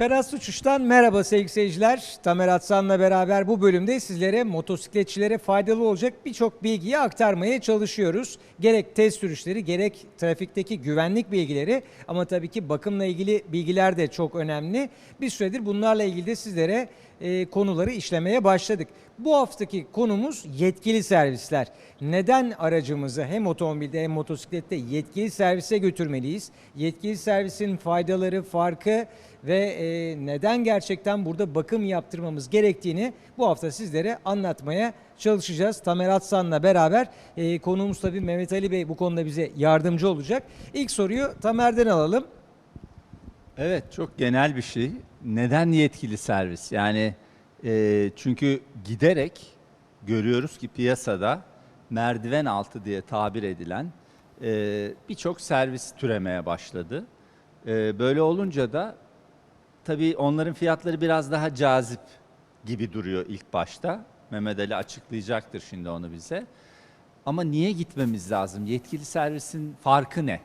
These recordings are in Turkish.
Karas Uçuş'tan merhaba sevgili seyirciler. Tamer Atsan'la beraber bu bölümde sizlere motosikletçilere faydalı olacak birçok bilgiyi aktarmaya çalışıyoruz. Gerek test sürüşleri gerek trafikteki güvenlik bilgileri ama tabii ki bakımla ilgili bilgiler de çok önemli. Bir süredir bunlarla ilgili de sizlere e, konuları işlemeye başladık. Bu haftaki konumuz yetkili servisler. Neden aracımızı hem otomobilde hem motosiklette yetkili servise götürmeliyiz? Yetkili servisin faydaları, farkı ve e, neden gerçekten burada bakım yaptırmamız gerektiğini bu hafta sizlere anlatmaya çalışacağız. Tamer Atsan'la beraber e, konuğumuz tabii Mehmet Ali Bey bu konuda bize yardımcı olacak. İlk soruyu Tamer'den alalım. Evet çok genel bir şey. Neden yetkili servis? Yani e, çünkü giderek görüyoruz ki piyasada merdiven altı diye tabir edilen e, birçok servis türemeye başladı. E, böyle olunca da tabii onların fiyatları biraz daha cazip gibi duruyor ilk başta. Mehmet Ali açıklayacaktır şimdi onu bize. Ama niye gitmemiz lazım? Yetkili servisin farkı ne?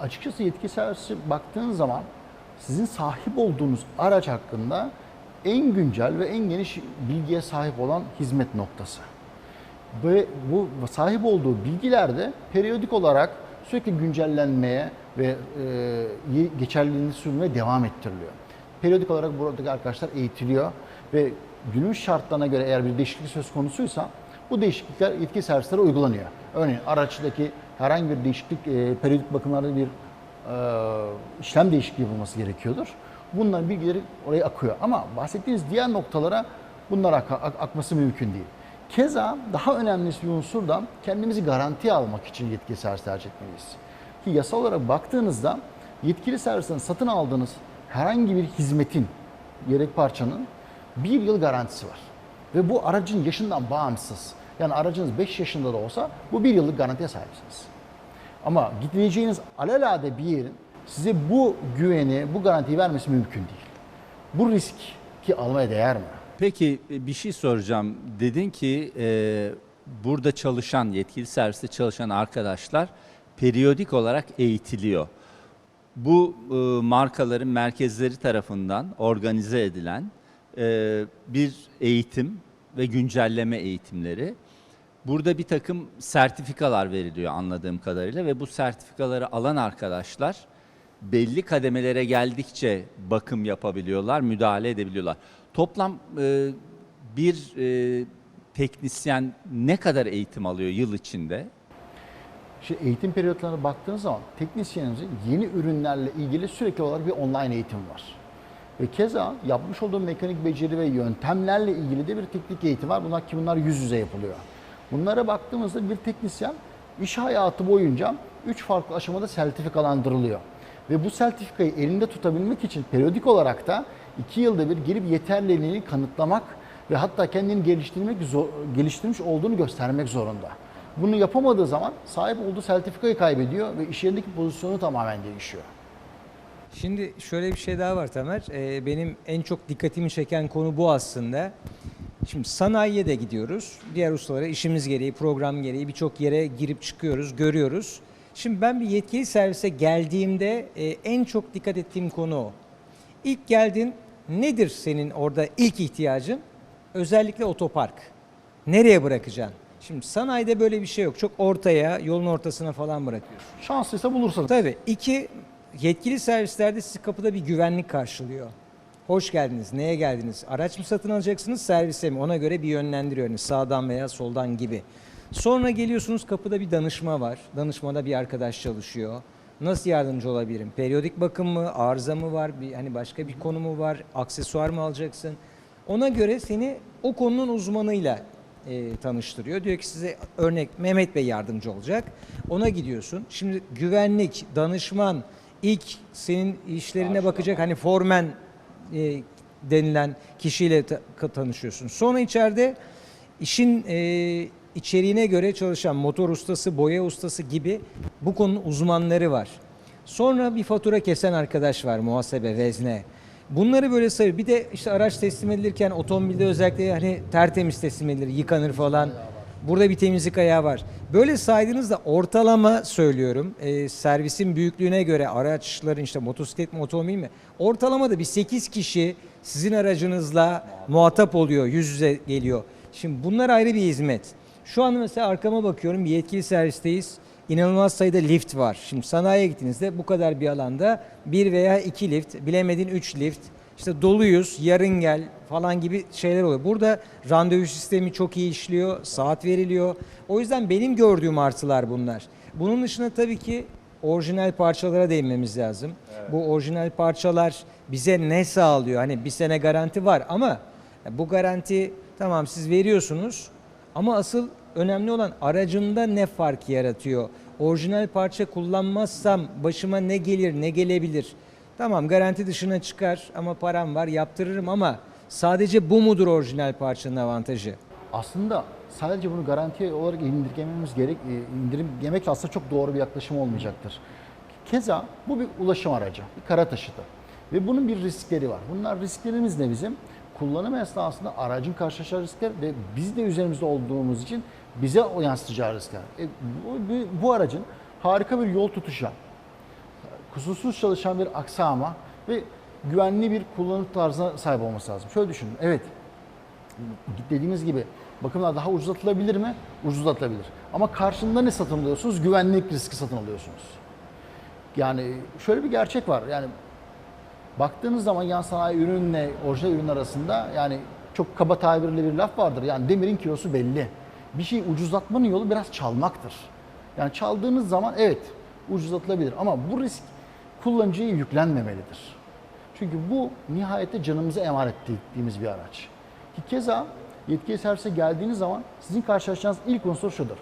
Açıkçası yetki servisi baktığın zaman sizin sahip olduğunuz araç hakkında en güncel ve en geniş bilgiye sahip olan hizmet noktası. Ve bu sahip olduğu bilgiler de periyodik olarak sürekli güncellenmeye ve e, geçerliliğini sürmeye devam ettiriliyor. Periyodik olarak buradaki arkadaşlar eğitiliyor ve günün şartlarına göre eğer bir değişiklik söz konusuysa bu değişiklikler yetki servislere uygulanıyor. Örneğin araçtaki herhangi bir değişiklik, e, periyodik bakımlarda bir işlem değişikliği yapılması gerekiyordur. Bunların bilgileri oraya akıyor. Ama bahsettiğiniz diğer noktalara bunlar ak- ak- akması mümkün değil. Keza daha önemli bir unsur da kendimizi garantiye almak için yetkili servis tercih etmeliyiz. Ki yasal olarak baktığınızda yetkili servisten satın aldığınız herhangi bir hizmetin, yedek parçanın bir yıl garantisi var. Ve bu aracın yaşından bağımsız. Yani aracınız 5 yaşında da olsa bu bir yıllık garantiye sahipsiniz. Ama gideceğiniz alelade bir yerin size bu güveni, bu garantiyi vermesi mümkün değil. Bu risk ki almaya değer mi? Peki e, bir şey soracağım. Dedin ki e, burada çalışan, yetkili serviste çalışan arkadaşlar periyodik olarak eğitiliyor. Bu e, markaların merkezleri tarafından organize edilen e, bir eğitim ve güncelleme eğitimleri. Burada bir takım sertifikalar veriliyor anladığım kadarıyla ve bu sertifikaları alan arkadaşlar belli kademelere geldikçe bakım yapabiliyorlar, müdahale edebiliyorlar. Toplam e, bir e, teknisyen ne kadar eğitim alıyor yıl içinde? Şimdi eğitim periyotlarına baktığınız zaman teknisyenimizin yeni ürünlerle ilgili sürekli olarak bir online eğitim var. Ve keza yapmış olduğu mekanik beceri ve yöntemlerle ilgili de bir teknik eğitim var. Bunlar ki bunlar yüz yüze yapılıyor. Bunlara baktığımızda bir teknisyen iş hayatı boyunca üç farklı aşamada sertifikalandırılıyor. Ve bu sertifikayı elinde tutabilmek için periyodik olarak da iki yılda bir gelip yeterliliğini kanıtlamak ve hatta kendini geliştirmek zor, geliştirmiş olduğunu göstermek zorunda. Bunu yapamadığı zaman sahip olduğu sertifikayı kaybediyor ve iş yerindeki pozisyonu tamamen değişiyor. Şimdi şöyle bir şey daha var Tamer. Ee, benim en çok dikkatimi çeken konu bu aslında. Şimdi sanayiye de gidiyoruz. Diğer ustalara işimiz gereği, program gereği birçok yere girip çıkıyoruz, görüyoruz. Şimdi ben bir yetkili servise geldiğimde e, en çok dikkat ettiğim konu o. İlk geldin nedir senin orada ilk ihtiyacın? Özellikle otopark. Nereye bırakacaksın? Şimdi sanayide böyle bir şey yok. Çok ortaya, yolun ortasına falan bırakıyorsun. Şanslıysa bulursanız. Tabii. iki yetkili servislerde sizi kapıda bir güvenlik karşılıyor. Hoş geldiniz. Neye geldiniz? Araç mı satın alacaksınız, servise mi? Ona göre bir yönlendiriyor. Yani sağdan veya soldan gibi. Sonra geliyorsunuz kapıda bir danışma var. Danışmada bir arkadaş çalışıyor. Nasıl yardımcı olabilirim? Periyodik bakım mı, arıza mı var, bir hani başka bir konu mu var, aksesuar mı alacaksın? Ona göre seni o konunun uzmanıyla e, tanıştırıyor. Diyor ki size örnek Mehmet Bey yardımcı olacak. Ona gidiyorsun. Şimdi güvenlik, danışman, ilk senin işlerine bakacak hani formen e, denilen kişiyle ta- tanışıyorsun. Sonra içeride işin e, içeriğine göre çalışan motor ustası, boya ustası gibi bu konunun uzmanları var. Sonra bir fatura kesen arkadaş var, muhasebe, vezne. Bunları böyle sayıyor. Bir de işte araç teslim edilirken otomobilde özellikle hani tertemiz teslim edilir, yıkanır falan. Burada bir temizlik ayağı var. Böyle saydığınızda ortalama söylüyorum. e, servisin büyüklüğüne göre araçların işte motosiklet mi otomobil mi? Ortalama da bir 8 kişi sizin aracınızla muhatap oluyor. Yüz yüze geliyor. Şimdi bunlar ayrı bir hizmet. Şu anda mesela arkama bakıyorum bir yetkili servisteyiz. İnanılmaz sayıda lift var. Şimdi sanayiye gittiğinizde bu kadar bir alanda bir veya iki lift, bilemedin üç lift. İşte doluyuz, yarın gel falan gibi şeyler oluyor. Burada randevu sistemi çok iyi işliyor, saat veriliyor. O yüzden benim gördüğüm artılar bunlar. Bunun dışında tabii ki orijinal parçalara değinmemiz lazım. Bu orijinal parçalar bize ne sağlıyor? Hani bir sene garanti var ama bu garanti tamam siz veriyorsunuz ama asıl önemli olan aracında ne fark yaratıyor? Orijinal parça kullanmazsam başıma ne gelir, ne gelebilir? Tamam garanti dışına çıkar ama param var yaptırırım ama sadece bu mudur orijinal parçanın avantajı? Aslında sadece bunu garanti olarak indirgememiz gerek, e, indirgemek aslında çok doğru bir yaklaşım olmayacaktır. Keza bu bir ulaşım aracı, bir kara taşıtı. Ve bunun bir riskleri var. Bunlar risklerimiz ne bizim? Kullanım esnasında aracın karşılaşacağı riskler ve biz de üzerimizde olduğumuz için bize yansıtacağı riskler. E, bu, bu, bu aracın harika bir yol tutuşu, kusursuz çalışan bir aksama ve güvenli bir kullanım tarzına sahip olması lazım. Şöyle düşünün, evet dediğiniz gibi bakımlar daha ucuzlatılabilir mi? Ucuzlatılabilir. Ama karşında ne satın alıyorsunuz? Güvenlik riski satın alıyorsunuz. Yani şöyle bir gerçek var. Yani baktığınız zaman yan sanayi ürünle orijinal ürün arasında yani çok kaba tabirle bir laf vardır. Yani demirin kilosu belli. Bir şeyi ucuzlatmanın yolu biraz çalmaktır. Yani çaldığınız zaman evet ucuzlatılabilir ama bu risk kullanıcıya yüklenmemelidir. Çünkü bu nihayette canımızı emanet ettiğimiz bir araç. Ki keza yetkili servise geldiğiniz zaman sizin karşılaşacağınız ilk unsur şudur.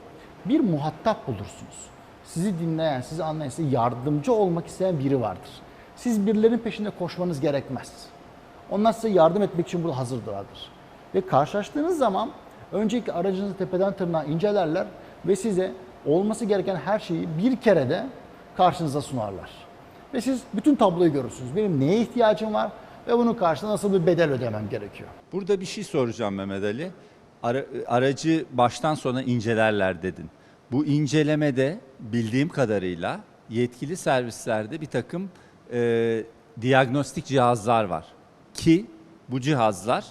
Bir muhatap bulursunuz. Sizi dinleyen, sizi anlayan, size yardımcı olmak isteyen biri vardır. Siz birilerinin peşinde koşmanız gerekmez. Onlar size yardım etmek için burada hazırdırlardır. Ve karşılaştığınız zaman öncelikle aracınızı tepeden tırnağa incelerler ve size olması gereken her şeyi bir kerede karşınıza sunarlar. Ve siz bütün tabloyu görürsünüz. Benim neye ihtiyacım var ve bunun karşılığında nasıl bir bedel ödemem gerekiyor. Burada bir şey soracağım Mehmet Ali. Ara- aracı baştan sona incelerler dedin. Bu incelemede bildiğim kadarıyla yetkili servislerde bir takım e, diagnostik cihazlar var. Ki bu cihazlar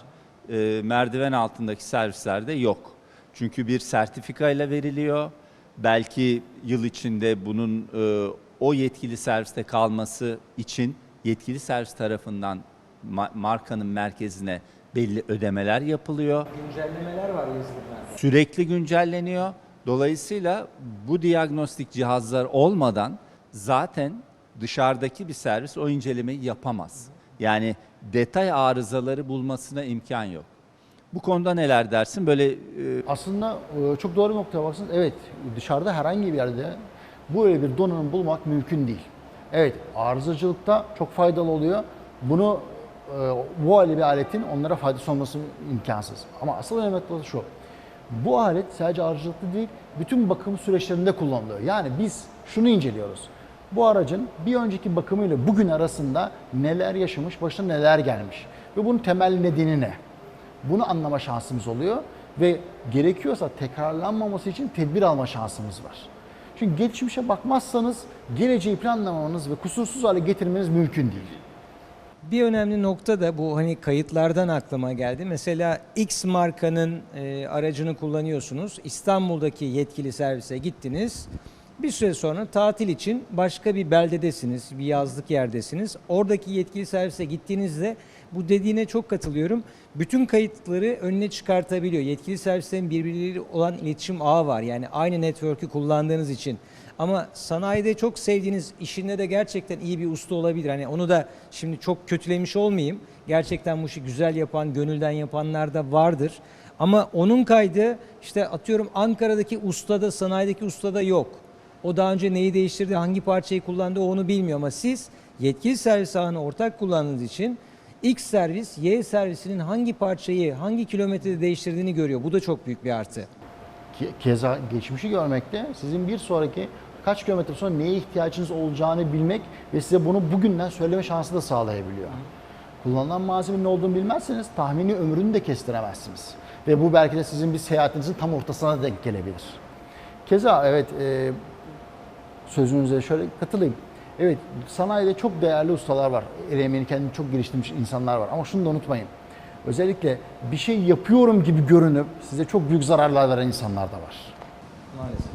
e, merdiven altındaki servislerde yok. Çünkü bir sertifika ile veriliyor. Belki yıl içinde bunun e, o yetkili serviste kalması için yetkili servis tarafından ma- markanın merkezine belli ödemeler yapılıyor. Güncellemeler var yazılımlarda. Sürekli güncelleniyor. Dolayısıyla bu diagnostik cihazlar olmadan zaten dışarıdaki bir servis o incelemeyi yapamaz. Yani detay arızaları bulmasına imkan yok. Bu konuda neler dersin? Böyle e, Aslında e, çok doğru bir noktaya baksınız. Evet dışarıda herhangi bir yerde böyle bir donanım bulmak mümkün değil. Evet arızacılıkta çok faydalı oluyor. Bunu e, bu hali bir aletin onlara faydası olması imkansız. Ama asıl önemli nokta şu. Bu alet sadece arızacılıkta değil, bütün bakım süreçlerinde kullanılıyor. Yani biz şunu inceliyoruz. Bu aracın bir önceki bakımıyla bugün arasında neler yaşamış, başına neler gelmiş ve bunun temel nedeni ne? Bunu anlama şansımız oluyor ve gerekiyorsa tekrarlanmaması için tedbir alma şansımız var. Çünkü geçmişe bakmazsanız geleceği planlamamanız ve kusursuz hale getirmeniz mümkün değil. Bir önemli nokta da bu hani kayıtlardan aklıma geldi. Mesela X markanın e, aracını kullanıyorsunuz. İstanbul'daki yetkili servise gittiniz. Bir süre sonra tatil için başka bir beldedesiniz, bir yazlık yerdesiniz. Oradaki yetkili servise gittiğinizde bu dediğine çok katılıyorum. Bütün kayıtları önüne çıkartabiliyor. Yetkili servislerin birbirleriyle olan iletişim ağı var. Yani aynı network'ü kullandığınız için. Ama sanayide çok sevdiğiniz işinde de gerçekten iyi bir usta olabilir. Hani onu da şimdi çok kötülemiş olmayayım. Gerçekten bu işi güzel yapan, gönülden yapanlar da vardır. Ama onun kaydı işte atıyorum Ankara'daki ustada, sanayideki ustada yok. O daha önce neyi değiştirdi, hangi parçayı kullandı onu bilmiyor ama siz yetkili servis ağını ortak kullandığınız için X servis Y servisinin hangi parçayı hangi kilometrede değiştirdiğini görüyor. Bu da çok büyük bir artı. Ke- Keza geçmişi görmekte sizin bir sonraki kaç kilometre sonra neye ihtiyacınız olacağını bilmek ve size bunu bugünden söyleme şansı da sağlayabiliyor. Kullanılan malzemenin ne olduğunu bilmezseniz tahmini ömrünü de kestiremezsiniz. Ve bu belki de sizin bir seyahatinizin tam ortasına denk gelebilir. Keza evet e, sözünüze şöyle katılayım. Evet sanayide çok değerli ustalar var. El emeğini kendini çok geliştirmiş insanlar var. Ama şunu da unutmayın. Özellikle bir şey yapıyorum gibi görünüp size çok büyük zararlar veren insanlar da var. Maalesef.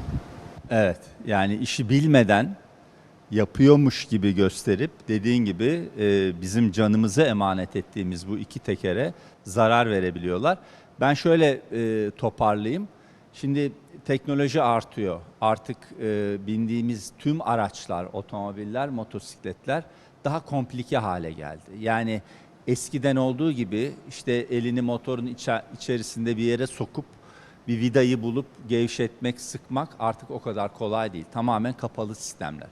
Evet, yani işi bilmeden yapıyormuş gibi gösterip dediğin gibi e, bizim canımızı emanet ettiğimiz bu iki tekere zarar verebiliyorlar. Ben şöyle e, toparlayayım. Şimdi teknoloji artıyor. Artık e, bindiğimiz tüm araçlar, otomobiller, motosikletler daha komplike hale geldi. Yani eskiden olduğu gibi işte elini motorun içe- içerisinde bir yere sokup bir vidayı bulup gevşetmek, sıkmak artık o kadar kolay değil. Tamamen kapalı sistemler.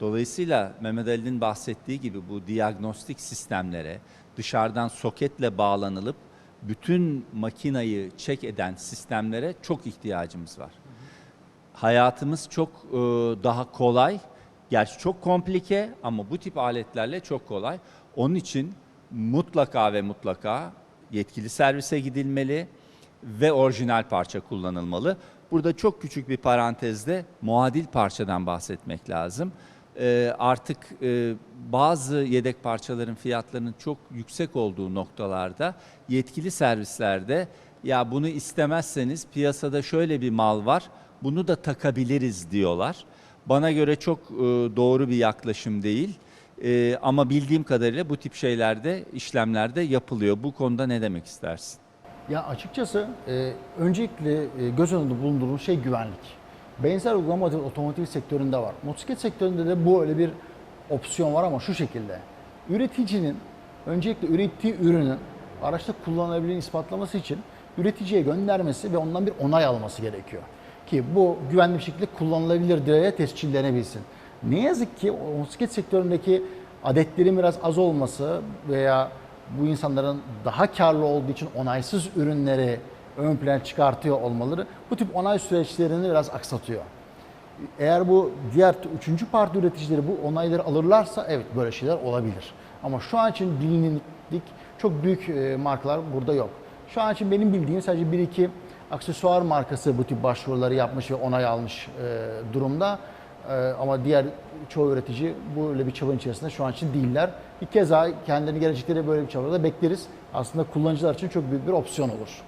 Dolayısıyla Mehmet Ali'nin bahsettiği gibi bu diagnostik sistemlere dışarıdan soketle bağlanılıp bütün makinayı çek eden sistemlere çok ihtiyacımız var. Hayatımız çok e, daha kolay. Gerçi çok komplike ama bu tip aletlerle çok kolay. Onun için mutlaka ve mutlaka yetkili servise gidilmeli ve orijinal parça kullanılmalı. Burada çok küçük bir parantezde muadil parçadan bahsetmek lazım. Ee, artık e, bazı yedek parçaların fiyatlarının çok yüksek olduğu noktalarda yetkili servislerde ya bunu istemezseniz piyasada şöyle bir mal var bunu da takabiliriz diyorlar. Bana göre çok e, doğru bir yaklaşım değil. E, ama bildiğim kadarıyla bu tip şeylerde, işlemlerde yapılıyor. Bu konuda ne demek istersin? Ya açıkçası e, öncelikle e, göz önünde bulundurduğum şey güvenlik. Benzer uygulama otomotiv sektöründe var. Motosiklet sektöründe de bu öyle bir opsiyon var ama şu şekilde. Üreticinin öncelikle ürettiği ürünün araçta kullanılabildiğini ispatlaması için üreticiye göndermesi ve ondan bir onay alması gerekiyor. Ki bu güvenli bir şekilde kullanılabilir diye tescillenebilsin. Ne yazık ki motosiklet sektöründeki adetlerin biraz az olması veya bu insanların daha karlı olduğu için onaysız ürünleri ön plana çıkartıyor olmaları bu tip onay süreçlerini biraz aksatıyor. Eğer bu diğer üçüncü parti üreticileri bu onayları alırlarsa evet böyle şeyler olabilir. Ama şu an için bilindik çok büyük e, markalar burada yok. Şu an için benim bildiğim sadece bir iki aksesuar markası bu tip başvuruları yapmış ve onay almış e, durumda. E, ama diğer çoğu üretici böyle bir çabanın içerisinde şu an için değiller. Bir kez daha kendilerini gelecekleri böyle bir çabada bekleriz. Aslında kullanıcılar için çok büyük bir opsiyon olur.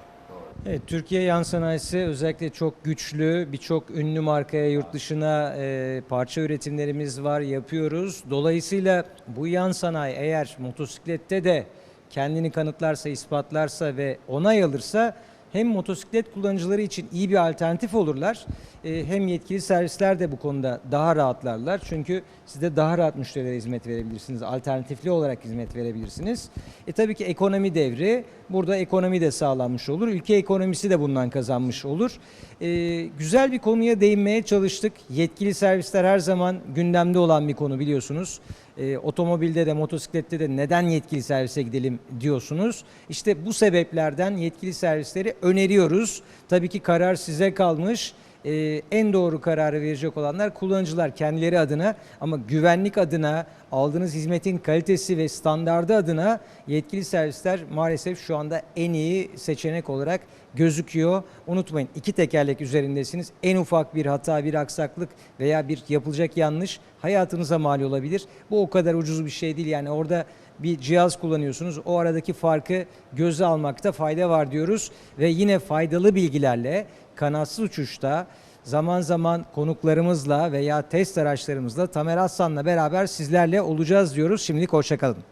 Evet, Türkiye yan sanayisi özellikle çok güçlü, birçok ünlü markaya yurt dışına e, parça üretimlerimiz var, yapıyoruz. Dolayısıyla bu yan sanayi eğer motosiklette de kendini kanıtlarsa, ispatlarsa ve onay alırsa hem motosiklet kullanıcıları için iyi bir alternatif olurlar. e, hem yetkili servisler de bu konuda daha rahatlarlar. Çünkü siz de daha rahat müşterilere hizmet verebilirsiniz. Alternatifli olarak hizmet verebilirsiniz. E tabii ki ekonomi devri. Burada ekonomi de sağlanmış olur. Ülke ekonomisi de bundan kazanmış olur. E, güzel bir konuya değinmeye çalıştık. Yetkili servisler her zaman gündemde olan bir konu biliyorsunuz. E, otomobilde de motosiklette de neden yetkili servise gidelim diyorsunuz. İşte bu sebeplerden yetkili servisleri öneriyoruz. Tabii ki karar size kalmış. Ee, en doğru kararı verecek olanlar kullanıcılar kendileri adına ama güvenlik adına aldığınız hizmetin kalitesi ve standardı adına yetkili servisler maalesef şu anda en iyi seçenek olarak gözüküyor. Unutmayın iki tekerlek üzerindesiniz. En ufak bir hata, bir aksaklık veya bir yapılacak yanlış hayatınıza mal olabilir. Bu o kadar ucuz bir şey değil. Yani orada bir cihaz kullanıyorsunuz. O aradaki farkı göze almakta fayda var diyoruz ve yine faydalı bilgilerle kanatsız uçuşta zaman zaman konuklarımızla veya test araçlarımızla Tamer Aslan'la beraber sizlerle olacağız diyoruz. Şimdilik hoşçakalın.